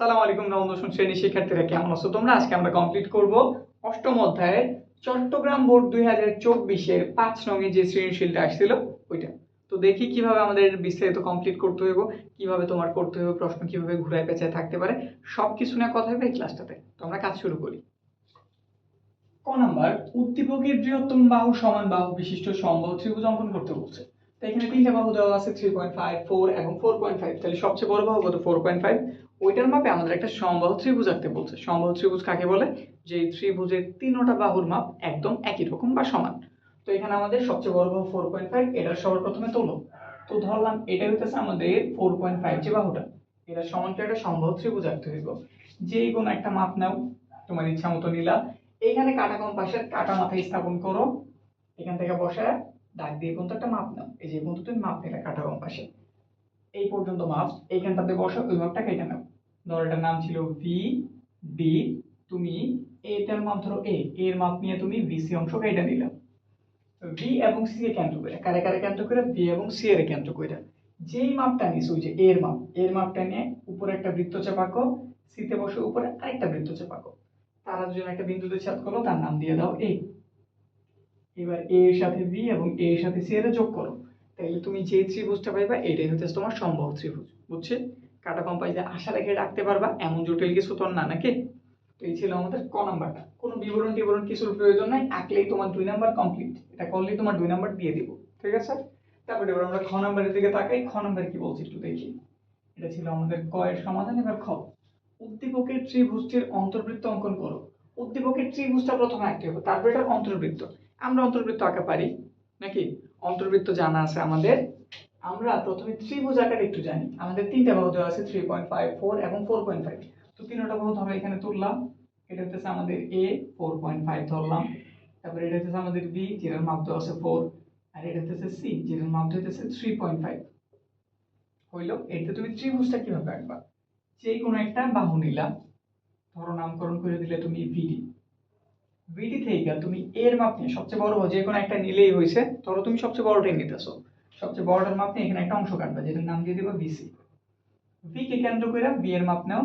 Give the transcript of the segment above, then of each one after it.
সালাম আলাইকুম নবম দশম শ্রেণির শিক্ষার্থীরা কেমন আছো? তোমরা আজকে আমরা কমপ্লিট করব অষ্টম অধ্যায়ে চট্টগ্রাম বোর্ড দুই হাজার চব্বিশের পাঁচ রঙে যে সৃজনশীলটা আসছিল, ওইটা। তো দেখি কীভাবে আমাদের বিস্তারিত কমপ্লিট করতে হইব, কীভাবে তোমার করতে হবে প্রশ্ন কীভাবে ঘুরায় পেঁচায় থাকতে পারে সব কিছু নিয়ে কথা হবে এই ক্লাসটাতে তো আমরা কাজ শুরু করি। ক নাম্বার, উদ্দীপকের বৃহত্তম বাহু সমান বাহু বিশিষ্ট সম্ভব ত্রিভুজ অঙ্কন করতে বলছে। তো এখানে তিনটা বাহু দেওয়া আছে থ্রি পয়েন্ট ফাইভ ফোর এবং ফোর পয়েন্ট ফাইভ তাহলে সবচেয়ে বড় বাহু কত? ফোর পয়েন্ট ফাইভ ওইটার মাপে আমাদের একটা সমবাহু ত্রিভুজ আঁকতে বলছে। সমবাহু ত্রিভুজ কাকে বলে? যে ত্রিভুজের তিনোটা বাহুর মাপ একদম একই রকম বা সমান। তো এখানে আমাদের সবচেয়ে বড় বাহু ফোর পয়েন্ট ফাইভ এটা সবার প্রথমে তোলো। তো ধরলাম এটা হইতেছে আমাদের ফোর পয়েন্ট ফাইভ যে বাহুটা। এটা সমান একটা সমবাহু ত্রিভুজ আঁকতে হইব। যেই কোনো একটা মাপ নাও, তোমার ইচ্ছা মতো নিলা। এইখানে কাটা কম পাশের কাটা মাথায় স্থাপন করো। এখান থেকে বসায় দাগ দিয়ে পর্যন্ত একটা মাপ নাও। এই যে পর্যন্ত তুমি মাপ নিলে কাটা কম পাশে। এই পর্যন্ত মাপ, এইখানটাতে বসো, ওই মাপটা কেটে নাও। ধরো এটার নাম ছিল ভি বি তুমি এটার মাপ ধরো এ এর মাপ নিয়ে তুমি বিসি অংশ কেটে নিলাম ভি এবং সি এর কেন্দ্র করে, কারে কারে কেন্দ্র করে? ভি এবং সি এর কেন্দ্র করে। যেই মাপটা নিস ওই যে এর মাপ এর মাপটা নিয়ে উপরে একটা বৃত্ত চাপাকো সিতে বসে, উপরে আরেকটা বৃত্ত চাপাকো। তারা দুজন একটা বিন্দুতে ছাদ করল, তার নাম দিয়ে দাও এ এবার এ এর সাথে বি এবং এ এর সাথে সি এর যোগ করো। তাহলে তুমি যে ত্রিভুজটা পাইবা, এটাই হচ্ছে তোমার সম্ভব ত্রিভুজ, বুঝছে? কাটা কম্পাস দিয়ে আশা রেখে রাখতে পারবা, এমন জটিল কিছু তোর না, নাকি? তো এই ছিল আমাদের ক নাম্বারটা। কোনো বিবরণ টিবরণ কিছুর প্রয়োজন নাই, আঁকলেই তোমার দুই নাম্বার কমপ্লিট এটা করলেই তোমার দুই নাম্বার দিয়ে দিব, ঠিক আছে? তারপরে এবার আমরা খ নাম্বারের দিকে তাকাই, খ নাম্বার কি বলছি একটু দেখি। এটা ছিল আমাদের ক এর সমাধান, এবার খ। উদ্দীপকের ত্রিভুজটির অন্তর্বৃত্ত অঙ্কন করো। উদ্দীপকের ত্রিভুজটা প্রথমে আঁকতে হবে, তারপর এটা অন্তর্বৃত্ত। আমরা অন্তর্বৃত্ত আঁকা পারি, নাকি? অন্তর্বৃত্ত জানা আছে আমাদের। আমরা প্রথমে ত্রিভুজ আকার একটু জানি। আমাদের তিনটা বাহু দেওয়া আছে থ্রি পয়েন্ট ফাইভ ফোর এবং ফোর পয়েন্ট ফাইভ তো তিনটা বাহু ধরো এখানে তুললাম, এটা হচ্ছে আমাদের এ ফোর পয়েন্ট ফাইভ ধরলাম। তারপরে এটা হচ্ছে আমাদের বি যেটার মাপ দেওয়া আছে ফোর আর এটা হচ্ছে সি যেটার মাপ হচ্ছে থ্রি পয়েন্ট ফাইভ হইল? এতে তুমি ত্রিভুজটা কীভাবে আঁকবা? যে কোনো একটা বাহু নিলাম ধরো নামকরণ করে দিলে তুমি ভিডি ভিডি থেকে তুমি এর মাপ নিয়ে, সবচেয়ে বড় যে কোনো একটা নিলেই হয়েছে ধরো তুমি সবচেয়ে বড়টাই নিতেছো। সবচেয়ে বড়টার মাপ নিয়ে এখানে একটা অংশ কাটবা, যেটার নাম দিয়ে দিবা বিসি ভি কে কেন্দ্র করে বি এর মাপ নাও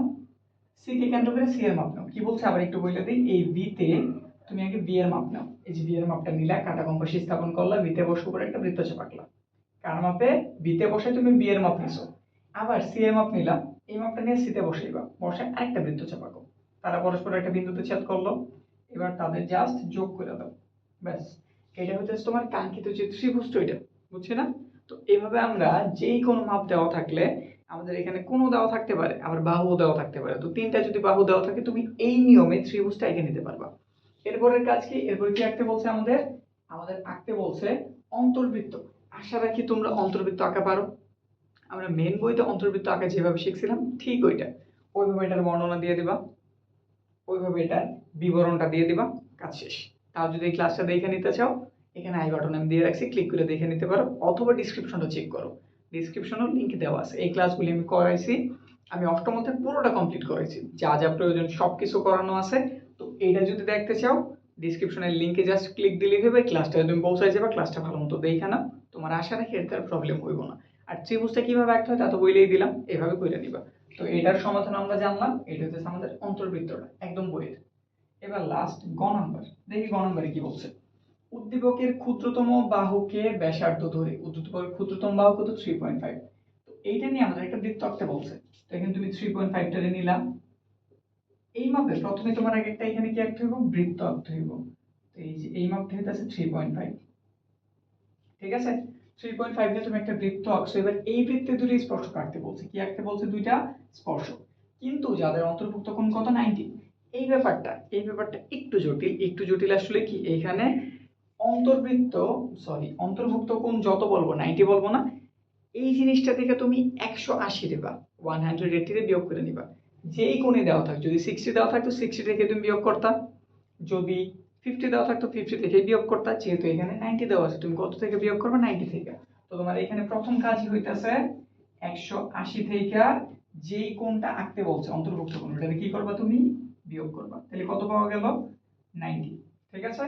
সি কে কেন্দ্র করে সি এর মাপ নাও। কি বলছে? আবার একটু বলে দিই। এই বি তে তুমি আগে বি এর মাপ নাও। এই যে বি এর মাপটা নিলা, কাটা কম্পাসে স্থাপন করলা বিতে বসে উপরে একটা বৃত্ত চাপাকলা কার মাপে? বিতে বসে তুমি বি এর মাপ নিছো। আবার সি এর মাপ নিলাম এই মাপটা নিয়ে সিতে বসাইবা। বসে আরেকটা বৃত্ত চাপাকো তারা পরস্পর একটা বিন্দুতে ছেদ করল। এবার তাদের জাস্ট যোগ করে দাও। ব্যাস। এটা হচ্ছে তোমার কাঙ্ক্ষিত যে ত্রিভুজটা, এটা। বুঝছি না? তো এইভাবে আমরা যেই কোনো মাপ দেওয়া থাকলে আমাদের এখানে কোনো দেওয়া থাকতে পারে, আবার বাহু দেওয়া থাকতে পারে। তো তিনটা যদি বাহু দেওয়া থাকে, তুমি এই নিয়মে ত্রিভুজটা এঁকে নিতে পারবা। এরপরের কাজ কি? এরপরে কি আঁকতে বলছে আমাদের? আমাদের আঁকতে বলছে অন্তর্বৃত্ত। আশা রাখি তোমরা অন্তর্বৃত্ত আঁকা পারো। আমরা মেন বইতে অন্তর্বৃত্ত আঁকা যেভাবে শিখছিলাম, ঠিক ওইটা। ওইভাবে এটার বর্ণনা দিয়ে দিবা। ওইভাবে এটার বিবরণটা দিয়ে দিবা। কাজ শেষ। তাও যদি ক্লাসটা দেখে নিতে চাও, এখানে আই বাটন আমি দিয়ে রাখছি ক্লিক করে দেখে নিতে পারো। অথবা ডিসক্রিপশনটা চেক করো। ডিসক্রিপশনেও লিঙ্ক দেওয়া আছে। এই ক্লাসগুলি আমি করাইছি। আমি অষ্টম অধ্যায় পুরোটা কমপ্লিট করেছি। যা যা প্রয়োজন সব কিছু করানো আছে। তো এটা যদি দেখতে চাও ডিসক্রিপশনের লিঙ্কে জাস্ট ক্লিক দিলেই হবে। ক্লাসটা তুমি পৌঁছায় যাবে ক্লাসটা ভালো মতো দেখে না তোমার আশা রাখি এর প্রবলেম হইব না। আর ত্রিভুজটা কীভাবে আঁকতে হয় তা তো বইলেই দিলাম। এভাবে করে নিবা। তো এটার সমাধান আমরা জানলাম, এটা হচ্ছে আমাদের অন্তর্বৃত্তটা, একদম বইয়ের। এবার লাস্ট গ নাম্বার দেখি গ নাম্বারে কি বলছে। উদ্দীপকের ক্ষুদ্রতম বাহুকে ব্যাসার্ধ ধরে, উদ্দীপকের ক্ষুদ্রতম বাহু কত? থ্রি পয়েন্ট ফাইভ তো এইটা নিয়ে আমাদের একটা বৃত্ত আঁকতে বলছে। তো এখানে তুমি থ্রি পয়েন্ট ফাইভটারে নিলাম এই মাপে প্রথমে তোমার আগে একটা এখানে কি আঁকতে হইব? বৃত্ত আঁকতে হইব। তো এই যে এই মাপটা হইতেছে থ্রি পয়েন্ট ফাইভ ঠিক আছে? থ্রি পয়েন্ট ফাইভ নিয়ে তুমি একটা বৃত্ত আঁকছো। এবার এই বৃত্তে দুটো স্পর্শ কাটতে বলছে। কি আঁকতে বলছে? দুইটা স্পর্শ কিন্তু যাদের অন্তর্ভুক্ত কোণ কত? নাইনটি। এই ব্যাপারটা এই ব্যাপারটা একটু জটিল। একটু জটিল আসলে কি? এইখানে অন্তর্বৃত্ত সরি অন্তর্ভুক্ত কোণ যত বলব, নাইনটি বলব না, এই জিনিসটা থেকে তুমি একশো আশি দেবা। ওয়ান হান্ড্রেড এইটিতে বিয়োগ করে নিবা। যেই কোণে দেওয়া থাক, যদি সিক্সটি দেওয়া থাকতো সিক্সটি থেকে তুমি বিয়োগ করতা। যদি ফিফটি দেওয়া থাকতো ফিফটি থেকে বিয়োগ করতা যেহেতু এখানে নাইনটি দেওয়া আছে, তুমি কত থেকে বিয়োগ করবে? নাইনটি থেকে। তো তোমার এখানে প্রথম কাজই হইতেছে একশো আশি থেকে যেই কোণটা আঁকতে বলছে, অন্তর্ভুক্ত কোণ। ওটাকে কি করবা তুমি? বিয়োগ করবা। তাহলে কত পাওয়া গেল? নাইনটি ঠিক আছে?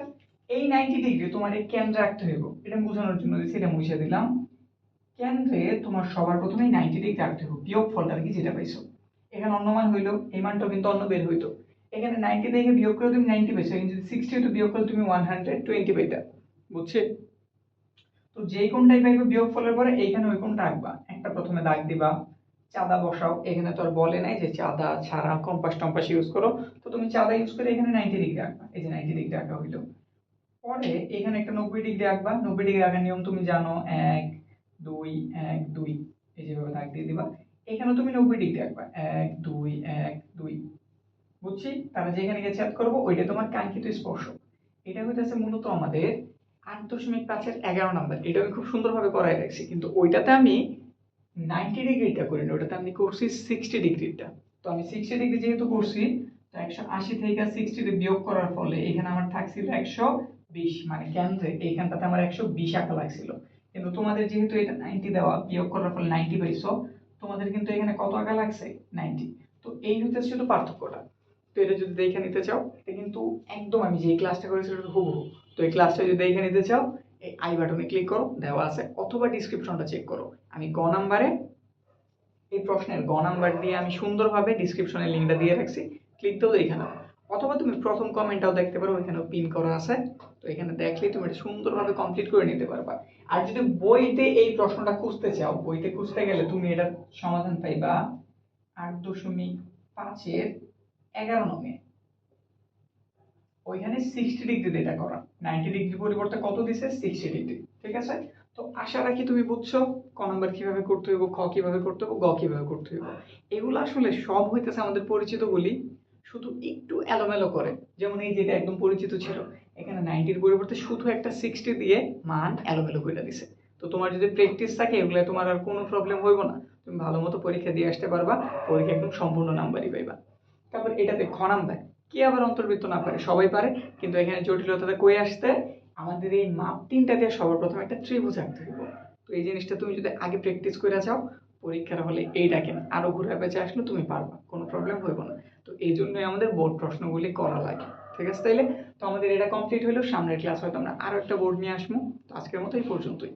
এই নাইনটি ডিগ্রি তোমার এই কেন্দ্রে আঁকতে হইব। এটা বোঝানোর জন্য দিচ্ছি এটা মুছে দিলাম। কেন্দ্রে তোমার সবার প্রথমে নাইনটি ডিগ্রি আঁকতে হবে বিয়োগ ফলটা কি যেটা পাইছো। এখানে অন্য মান হইল, এই মানটাও কিন্তু অন্য বের হইতো। এখানে নাইনটি দেখে বিয়োগ করে তুমি নাইনটি পাইছো। এখানে যদি সিক্সটি হতো বিয়োগ করলে তুমি ওয়ান হান্ড্রেড টোয়েন্টি পাইতা। বুঝছে? তো যেই কোনটাই পাইবে বিয়োগ ফলের পরে, এইখানে ওই কোনটা আঁকবা। একটা প্রথমে দাগ দিবা, চাঁদা বসাও। এখানে তো আর বলে নাই যে চাঁদা ছাড়া কম্পাস টম্পাস ইউজ করো। তো তুমি চাঁদা ইউজ করে এখানে নাইনটি ডিগ্রি আঁকবা। এই যে নাইনটি ডিগ্রি আঁকা হইল। পরে এখানে একটা নব্বই ডিগ্রি আঁকবা। নব্বই ডিগ্রি আঁকার নিয়ম তুমি জানো, এক, দুই এক, দুই। এই যেভাবে দাগ দিয়ে দিবা। এখানে তুমি নব্বই ডিগ্রি আঁকবা। এক, দুই এক, দুই। বুঝছি? তাহলে যেখানে গিয়ে ছেদ করব, ওইটা তোমার কাঙ্ক্ষিত স্পর্শক এটা হইতেছে মূলত আমাদের আট দশমিক পাঁচের এগারো নাম্বার। এটা আমি খুব সুন্দরভাবে করাই রাখছি, কিন্তু ওইটাতে আমি নাইনটি ডিগ্রিটা করিনি ওটাতে আমি করছি সিক্সটি ডিগ্রিটা তো আমি সিক্সটি ডিগ্রি যেহেতু করছি, তো একশো আশি থেকে সিক্সটিতে বিয়োগ করার ফলে এখানে আমার থাকছিল একশো বিশ মানে কেন্দ্রে এইখানটাতে আমার একশো বিশ আঁকা লাগছিল। কিন্তু তোমাদের যেহেতু এটা নাইনটি দেওয়া, বিয়োগ করার ফলে নাইনটি পাইছো, তোমাদের কিন্তু এখানে কত আঁকা লাগছে? নাইনটি তো এই হচ্ছে শুধু পার্থক্যটা। তো এটা যদি দেখে নিতে চাও, এটা কিন্তু একদম আমি যে ক্লাসটা করেছি সেটা হুবহু। তো এই ক্লাসটা যদি দেখে নিতে চাও, এই আই বাটনে ক্লিক করো, দেওয়া আছে, অথবা ডিসক্রিপশনটা চেক করো। আমি গ নাম্বারে এই প্রশ্নের গ নাম্বার দিয়ে আমি সুন্দরভাবে ডিসক্রিপশনের লিঙ্কটা দিয়ে রাখছি ক্লিক দাও এখানে অথবা তুমি প্রথম কমেন্টটাও দেখতে পারো ওইখানেও পিন করা আছে। তো এখানে দেখলেই তুমি এটা সুন্দরভাবে কমপ্লিট করে নিতে পারবা। আর যদি বইতে এই প্রশ্নটা খুঁজতে চাও, বইতে খুঁজতে গেলে তুমি এটার সমাধান পাইবা। আট দশমিক পাঁচের এগারো নমে। ওইখানে সিক্সটি ডিগ্রি এটা করা। নাইনটি ডিগ্রি পরিবর্তে কত দিছে? সিক্সটি ডিগ্রি ঠিক আছে? তো আশা রাখি তুমি বুঝছ ক নাম্বার কীভাবে করতে হইব, খ কীভাবে করতে হইব, গ কীভাবে করতে হইব। এগুলো আসলে সব হইতেছে আমাদের পরিচিত বলি। শুধু একটু এলোমেলো করে। যেমন এই যেটা একদম পরিচিত ছিল। এখানে নাইনটির পরিবর্তে শুধু একটা সিক্সটি দিয়ে মান এলোমেলো করে দিছে। তো তোমার যদি প্র্যাকটিস থাকে এগুলো তোমার আর কোনো প্রবলেম হইব না। তুমি ভালো মতো পরীক্ষা দিয়ে আসতে পারবা। পরীক্ষা একদম সম্পূর্ণ নাম্বারই পাইবা। তারপর এটাতে খ নাম্বার কি আবার অন্তর্বৃত্ত না পারে? সবাই পারে, কিন্তু এখানে জটিলতাটা কই আসতে আমাদের এই মাপ তিনটা দিয়ে সবার প্রথমে একটা ত্রিভুজ আঁকতে হইব। তো এই জিনিসটা তুমি যদি আগে প্র্যাকটিস করে যাও, পরীক্ষার হলে এইটাকে না আরও ঘুরে বেঁচে আসলে তুমি পারবা, কোনো প্রবলেম হইব না। তো এই জন্যই আমাদের বোর্ড প্রশ্নগুলি করা লাগে, ঠিক আছে? তাইলে? তো আমাদের এটা কমপ্লিট হলো সামনের ক্লাস হয়তো আমরা আরও একটা বোর্ড নিয়ে আসব। তো আজকের মতো এই পর্যন্তই।